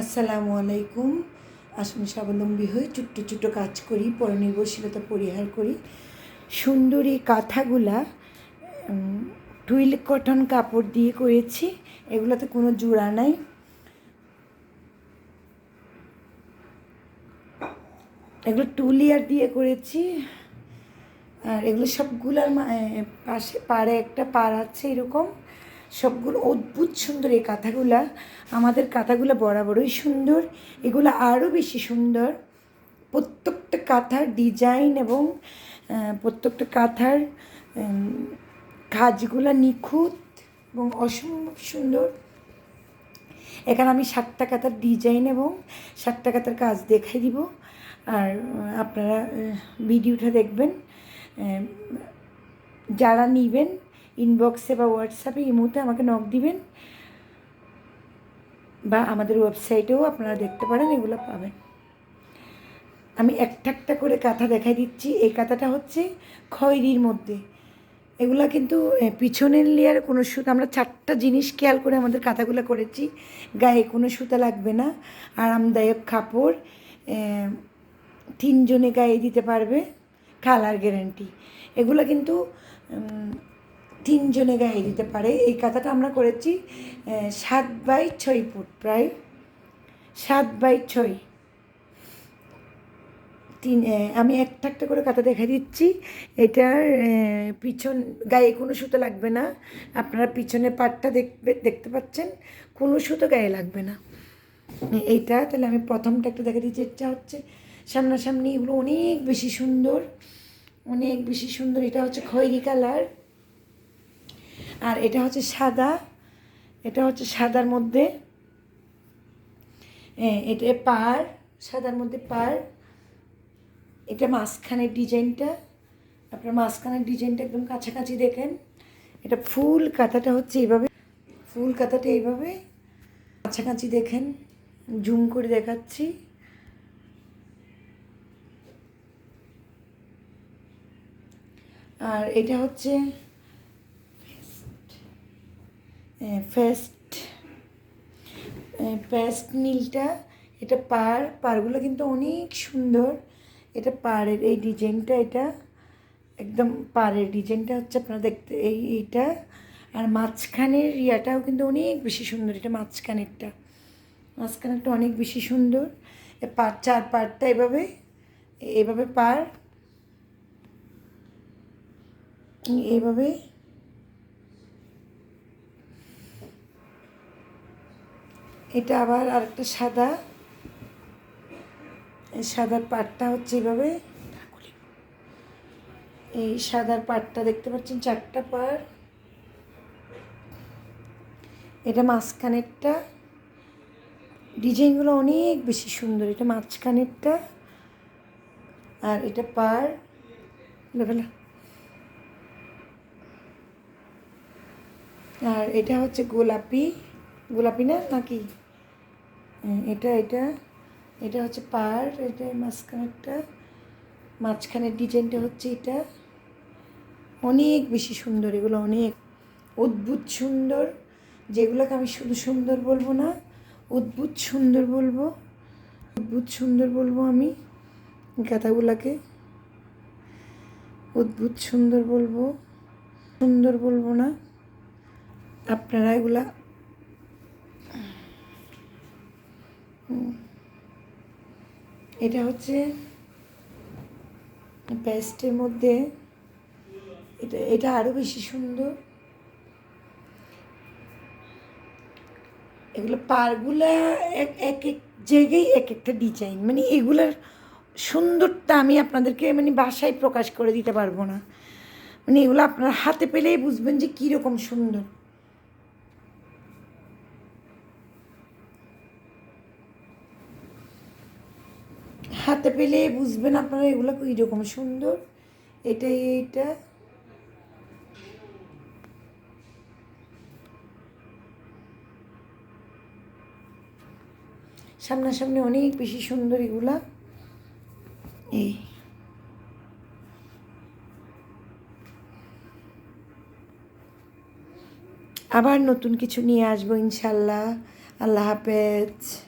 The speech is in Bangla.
আসসালামু আলাইকুম। আসুন স্বাবলম্বী হয়ে ছোট্ট ছোট্ট কাজ করি, পরনির্ভরশীলতা পরিহার করি। সুন্দরী কাঁথাগুলা টুইল কটন কাপড় দিয়ে করেছি। এগুলোতে কোনো জোড়া নাই। এগুলো টুলিয়ার দিয়ে করেছি। আর এগুলো সবগুলার পাশে পাড়ে একটা পাড় আছে এরকম। সবগুলো অদ্ভুত সুন্দর এই কাঁথাগুলা। আমাদের কাঁথাগুলো বরাবরই সুন্দর। এগুলো আরও বেশি সুন্দর। প্রত্যেকটা কাঁথার ডিজাইন এবং প্রত্যেকটা কাঁথার কাজগুলো নিখুঁত এবং অসম্ভব সুন্দর। এখানে আমি সাতটা কাতার ডিজাইন এবং সাতটা কাতার কাজ দেখাই দিব। আর, আপনারা ভিডিওটা দেখবেন। যারা নেবেন ইনবক্সে বা হোয়াটসঅ্যাপে ইমোতে আমাকে নক দিবেন বা আমাদের ওয়েবসাইটেও আপনারা দেখতে পারেন, এগুলো পাবেন। আমি একটা একটা করে কাঁথা দেখাই দিচ্ছি। এই কাঁথাটা হচ্ছে খয়েরির মধ্যে। এগুলা কিন্তু পিছনের লেয়ার কোনো সুতা, আমরা চারটা জিনিস খেয়াল করে আমাদের কাঁথাগুলো করেছি। গায়ে কোনো সুতা লাগবে না। আরামদায়ক কাপড় তিনজনে গায়ে দিতে পারবে। কালার গ্যারেন্টি এগুলো কিন্তু তিনজনে গায়ে দিতে পারে। এই কাঁথাটা আমরা করেছি সাত বাই ছয় ফুট, প্রায় সাত বাই ছয়। তিন আমি একটা একটা করে কাঁথা দেখা দিচ্ছি। এটার পিছন, গায়ে কোনো সুতো লাগবে না। আপনারা পিছনে পাটটা দেখবে, দেখতে পাচ্ছেন, কোনো সুতো গায়ে লাগবে না। এইটা তাহলে আমি প্রথমটা একটা দেখা দিচ্ছি। এটা হচ্ছে সামনাসামনি এগুলো অনেক বেশি সুন্দর, অনেক বেশি সুন্দর। এটা হচ্ছে খয়েরি কালার। আর এটা হচ্ছে সাদা, এটা হচ্ছে সাদার মধ্যে এটা পার, সাদার মধ্যে পার, এটা মাঝখানের ডিজাইনটা, আপনার মাঝখানের ডিজাইনটা একদম কাছাকাছি দেখেন, এটা ফুল কাঁথাটা হচ্ছে এইভাবে, ফুল কাঁথাটা এইভাবে কাছাকাছি দেখেন, জুম করে দেখাচ্ছি। আর এটা হচ্ছে ফেস্ট পেস্ট নীলটা এটা পার, পারগুলো কিন্তু অনেক সুন্দর। এটা পাড়ের এই ডিজাইনটা এটা, একদম পাড়ের ডিজাইনটা হচ্ছে আপনারা দেখতে, এই এইটা। আর মাঝখানের ইয়াটাও কিন্তু অনেক বেশি সুন্দর, এটা মাঝখানেরটা। মাঝখানেরটা অনেক বেশি সুন্দর। পার, চার পাড়টা এভাবে এভাবে পার। এইভাবে এটা আবার আরেকটা সাদা। এই সাদার পাটটা হচ্ছে এইভাবে এই সাদার পাটটা দেখতে পাচ্ছেন, চারটা পার। এটা মাঝখানেরটা। ডিজাইনগুলো অনেক বেশি সুন্দর, এটা মাঝখানেরটা। আর এটা পার। লেভেলা আর এটা হচ্ছে গোলাপি। গোলাপি না? নাকি? হ্যাঁ, এটা এটা। এটা হচ্ছে পার এটা মাঝখানেরটা। মাঝখানের ডিজাইনটা হচ্ছে এটা। অনেক বেশি সুন্দর এগুলো অনেক অদ্ভুত সুন্দর। যেগুলোকে আমি শুধু সুন্দর বলব না অদ্ভুত সুন্দর বলব। অদ্ভুত সুন্দর বলব আমি গাঁথাগুলোকে অদ্ভুত সুন্দর বলব। সুন্দর বলব না। আপনারা এগুলা এটা হচ্ছে পেস্টের মধ্যে এটা এটা আরও বেশি সুন্দর। এগুলো পারগুলা এক এক এক জায়গায় এক একটা ডিজাইন মানে এগুলার সুন্দরটা আমি আপনাদেরকে মানে বাসায় প্রকাশ করে দিতে পারব না। মানে এগুলো আপনার হাতে পেলেই বুঝবেন যে কীরকম সুন্দর। হাতে পেলে বুঝবেন আপনারা এগুলো কীরকম সুন্দর। এটা এইটা। সামনাসামনি অনেক বেশি সুন্দর এগুলা। এই। আবার নতুন কিছু নিয়ে আসব ইনশাল্লাহ। আল্লাহ হাফেজ।